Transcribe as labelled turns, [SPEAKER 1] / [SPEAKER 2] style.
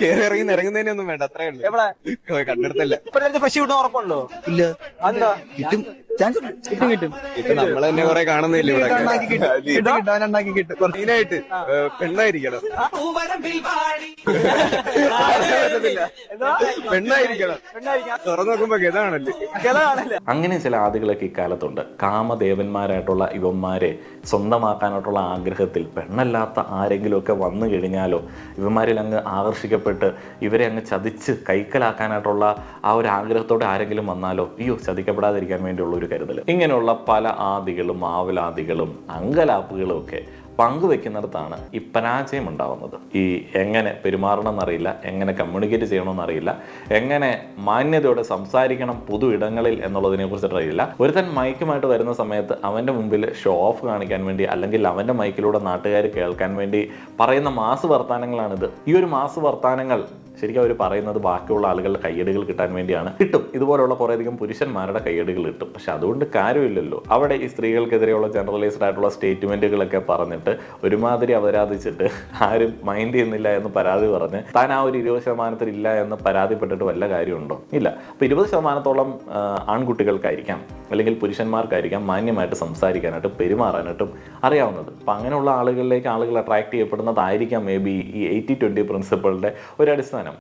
[SPEAKER 1] കേറി ഇറങ്ങി ഇറങ്ങുന്നതിനെ ഒന്നും വേണ്ട അത്രേ ഉള്ളൂ.
[SPEAKER 2] എവിടെ?
[SPEAKER 1] കണ്ടെടുത്തല്ല?
[SPEAKER 2] ഇപ്പൊ ഫ്രഷ് കിട്ടുന്ന ഉറപ്പുണ്ടോ?
[SPEAKER 3] ഇല്ല.
[SPEAKER 2] എന്താ
[SPEAKER 3] കിട്ടും. ചാൻസ് കിട്ടും കിട്ടും.
[SPEAKER 1] ഇപ്പൊ നമ്മൾ തന്നെ കുറെ കാണുന്നില്ല ഇവിടെ?
[SPEAKER 3] ഉണ്ടാക്കി കിട്ടും.
[SPEAKER 1] പെണ്ണായിരിക്കണം. പെണ്ണായിരിക്കണം. തുറന്നു നോക്കുമ്പോ ഗതാണല്ലേ?
[SPEAKER 2] ഗതാണല്ലേ?
[SPEAKER 4] അങ്ങനെ ചില ആദികളൊക്കെ ഇക്കാലത്തുണ്ട്. കാമദേവന്മാരായിട്ടുള്ള ഇവന്മാരെ സ്വന്തമാക്കാനായിട്ടുള്ള ആഗ്രഹത്തിൽ പെണ്ണല്ലാത്ത ആരെങ്കിലും ഒക്കെ വന്നു കഴിഞ്ഞാലോ ഇവന്മാരിൽ അങ്ങ് ആകർഷിക്കപ്പെട്ട് ഇവരെ അങ്ങ് ചതിച്ച് കൈക്കലാക്കാനായിട്ടുള്ള ആ ഒരു ആഗ്രഹത്തോടെ ആരെങ്കിലും വന്നാലോ അയ്യോ ചതിക്കപ്പെടാതിരിക്കാൻ വേണ്ടിയുള്ള ഒരു കരുതൽ ഇങ്ങനെയുള്ള പല ആദികളും ആവലാദികളും അങ്കലാപ്പുകളും ഒക്കെ പങ്കുവെക്കുന്നിടത്താണ് ഈ പരാജയം ഉണ്ടാവുന്നത് ഈ എങ്ങനെ പെരുമാറണം എന്നറിയില്ല എങ്ങനെ കമ്മ്യൂണിക്കേറ്റ് ചെയ്യണമെന്നറിയില്ല എങ്ങനെ മാന്യതയോടെ സംസാരിക്കണം പൊതു ഇടങ്ങളിൽ എന്നുള്ളതിനെ കുറിച്ചിട്ട് അറിയില്ല. ഒരുത്തൻ മൈക്കുമായിട്ട് വരുന്ന സമയത്ത് അവന്റെ മുമ്പിൽ ഷോ ഓഫ് കാണിക്കാൻ വേണ്ടി അല്ലെങ്കിൽ അവന്റെ മൈക്കിലൂടെ നാട്ടുകാർ കേൾക്കാൻ വേണ്ടി പറയുന്ന മാസ് വർത്താനങ്ങളാണിത്. ഈ ഒരു മാസ് വർത്താനങ്ങൾ ശരിക്കും അവർ പറയുന്നത് ബാക്കിയുള്ള ആളുകളുടെ കയ്യടികൾ കിട്ടാൻ വേണ്ടിയാണ്. കിട്ടും. ഇതുപോലുള്ള കുറേയധികം പുരുഷന്മാരുടെ കയ്യടികൾ കിട്ടും. പക്ഷെ അതുകൊണ്ട് കാര്യമില്ലല്ലോ. അവിടെ ഈ സ്ത്രീകൾക്കെതിരെയുള്ള ജനറലൈസ്ഡ് ആയിട്ടുള്ള സ്റ്റേറ്റ്മെന്റുകളൊക്കെ പറഞ്ഞിട്ട് ഒരുമാതിരി അപരാധിച്ചിട്ട് ആരും മൈൻഡ് ചെയ്യുന്നില്ല എന്ന് പരാതി പറഞ്ഞ് താൻ ആ ഒരു ഇരുപത് ശതമാനത്തിൽ ഇല്ല എന്ന് പരാതിപ്പെട്ടിട്ട് വല്ല കാര്യമുണ്ടോ? ഇല്ല. അപ്പൊ ഇരുപത് ശതമാനത്തോളം ആൺകുട്ടികൾക്കായിരിക്കാം. അല്ലെങ്കിൽ പുരുഷന്മാർക്കായിരിക്കാം മാന്യമായിട്ട് സംസാരിക്കാനായിട്ടും പെരുമാറാനായിട്ടും അറിയാവുന്നത്. അപ്പം അങ്ങനെയുള്ള ആളുകളിലേക്ക് ആളുകൾ അട്രാക്ട് ചെയ്യപ്പെടുന്നതായിരിക്കാം മേ ബി ഈ എയ്റ്റി ട്വന്റി പ്രിൻസിപ്പളിന്റെ ഒരു അടിസ്ഥാനം.